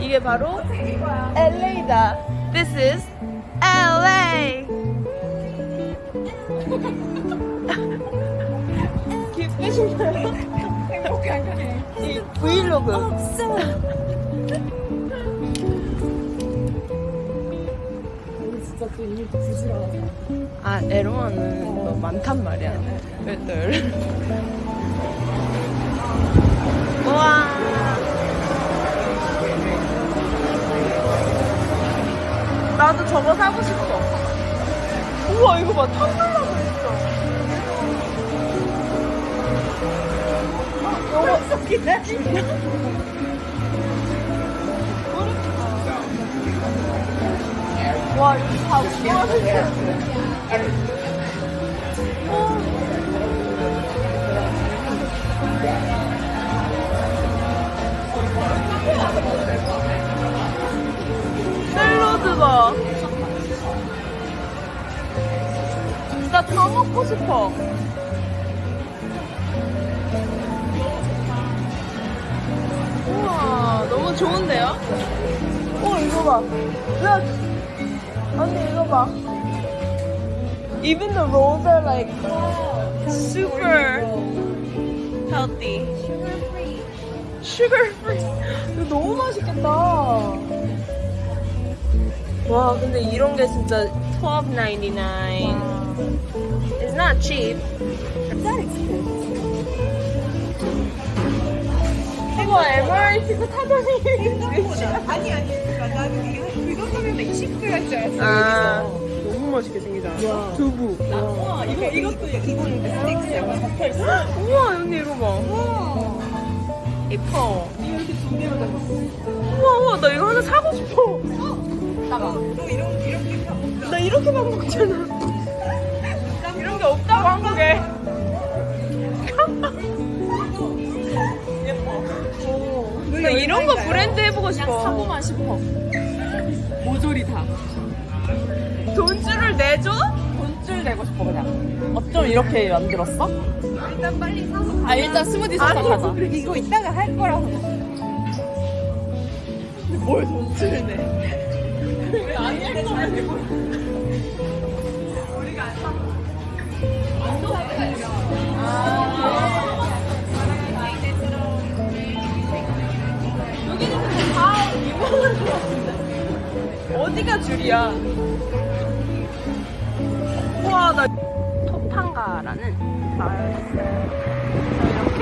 이게 바로 LA다. This is LA. 기쁘신가요? 행복한가요? 이 브이로그. 진짜 또 이미 부지런하다. 아, 에로마는 너 많단 말이야. 왜또 우와. 나도 저거 사고 싶어. 우와, 이거 봐. 텀블러도 있어. 너무 기다리냐? 와, 여기 다 우와. 진짜 다 먹고 싶어. 우와, 너무 좋은데요? 어, 이거 봐. 야, 언니 이거 봐. Even the rolls are like super healthy. Sugar free. 이거 너무 맛있겠다. 와, 근데 이런 게 진짜 12.99. It's not cheap. 이거 MRT도 타더니 아니 아니 나는 이거 이거 하면 20불 할줄 알았어. 아, 너무 맛있게 생기다. 두부. 와 이거 이것도 이거는 스테이크 약간 잡혀 있어. 우와, 언니 이거 봐. 와 예뻐. 이렇게 두 개로 잡았어. 우와, 우와, 나 이거 하나 사고 싶어. 나가. 너 이런 이렇게 다. 나 이렇게만 먹잖아. 나 이런 거 브랜드 해보고 싶어. 사고만 싶어. 모조리 다. 돈줄을 내줘? 돈줄 내고 싶어 그냥. 어쩜 이렇게 만들었어? 일단 빨리 사서 아 일단 스무디 사서 아니, 가자. 이거 이따가 할 거라서. 근데 뭘 돈줄을 내? 왜안 할 거면 내고? 우리가 안 사. 여기는 근데 다 이거는 것 같은데. 어디가 줄이야? 우와, 나 토판가라는 마을이 있어요. 그래서 이렇게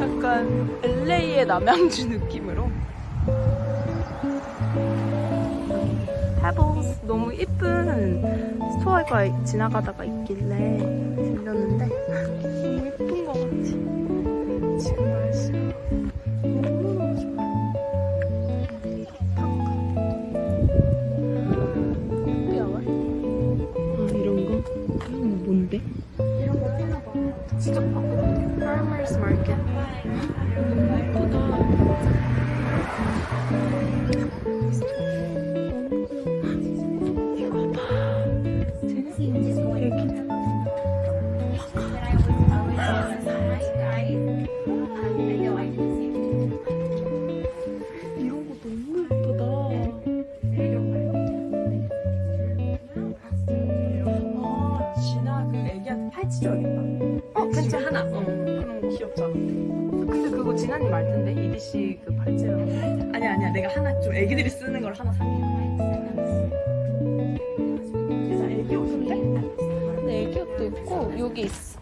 약간 LA의 남양주 느낌으로 페블스 너무 이쁜 스토어가 지나가다가 있길래 들렸는데 너무 예쁜 것 같지? 지금 날씨가 뭔데? 이런 거 하나 봐. 진짜 바꿔. Farmers Market. 예쁘다. 근데 그거 진아님 말 텐데 이디씨 그 팔찌랑. 아니야 아니야 내가 하나 좀 애기들이 쓰는 걸 하나 살게. 진짜 애기 옷인데? 근데 애기 옷도 있고 여기 있어.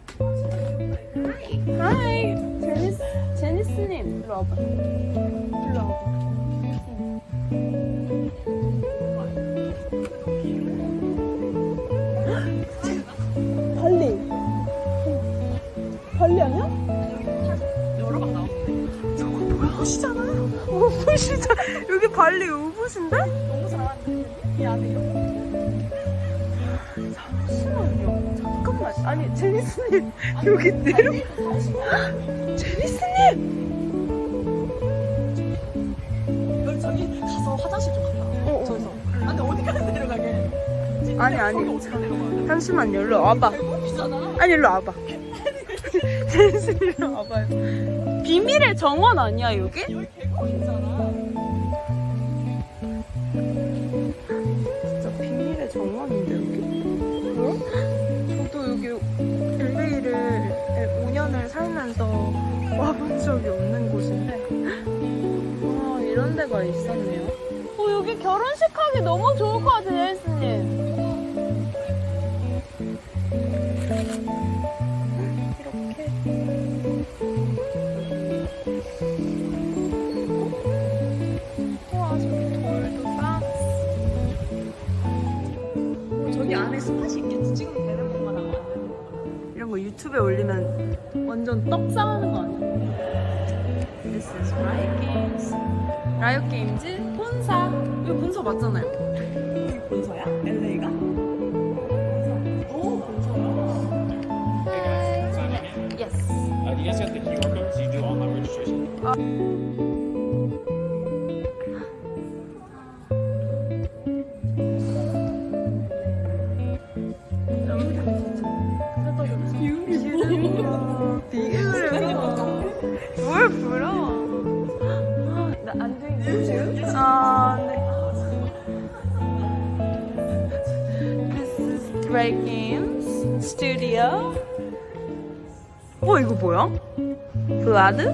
하이. 제니스 제니스님 일로 와봐. 일로 와봐. 발 우붓이잖아. 여기 발리 우붓인데? 너무 잘하는데 이 안에 이렇게. 잠시만요. 잠깐만. 아니 제니스님 여기 내려. 제니스님. 너 저기 가서 화장실 좀 갔다. 와. 어, 어. 저기서. 아, 근데 어디까지 내려가게? 아니, 아니. 잠시만요. 일로 와봐. 배고프잖아. 아니 일로 와봐. 제니스 일로 와봐요. 비밀의 정원 아니야 여기? 진짜 비밀의 정원인데 여기? 어? 저도 여기 LA를 5년을 살면서 와본 적이 없는 곳인데 와 이런 데가 있었네요 어 여기 결혼식 하기 너무 좋을 것 같아 헬스님 올리면 완전 떡상하는 거 아니야? This is Riot Games. Riot Games 본사. 이거 본사 맞잖아요. 여기 본서야? LA가? 오, 본서야. Yes. Uh, you guys got the QR code, so you do online registration. 뭘 나안 되겠지? 아, 네. This is Great Games Studio. 어, 이거 뭐야? 블라드?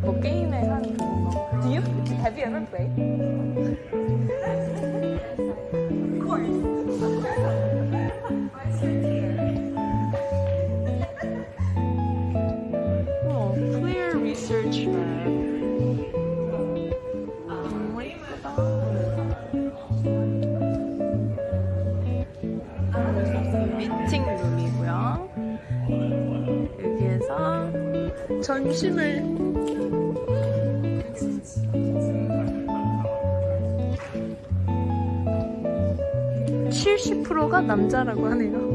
뭐 게임에 하는 그건가? Do you have you ever played? 전심을 (70%가) 남자라고 하네요.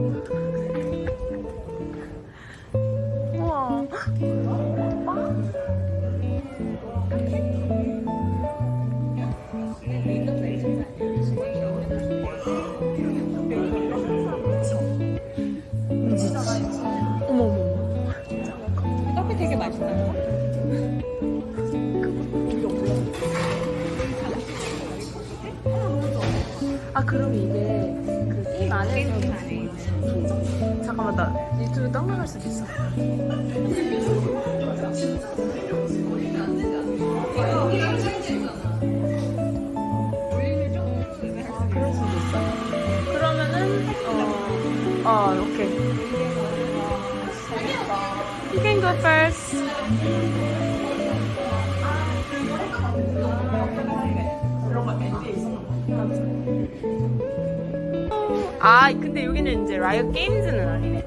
나 유튜브 떡 나갈 수도 있어. 아 그럴 수도 있어. 그러면은 어, 어 오케이. You can go first. 아 근데 여기는 이제 라이어 게임즈는 아니네.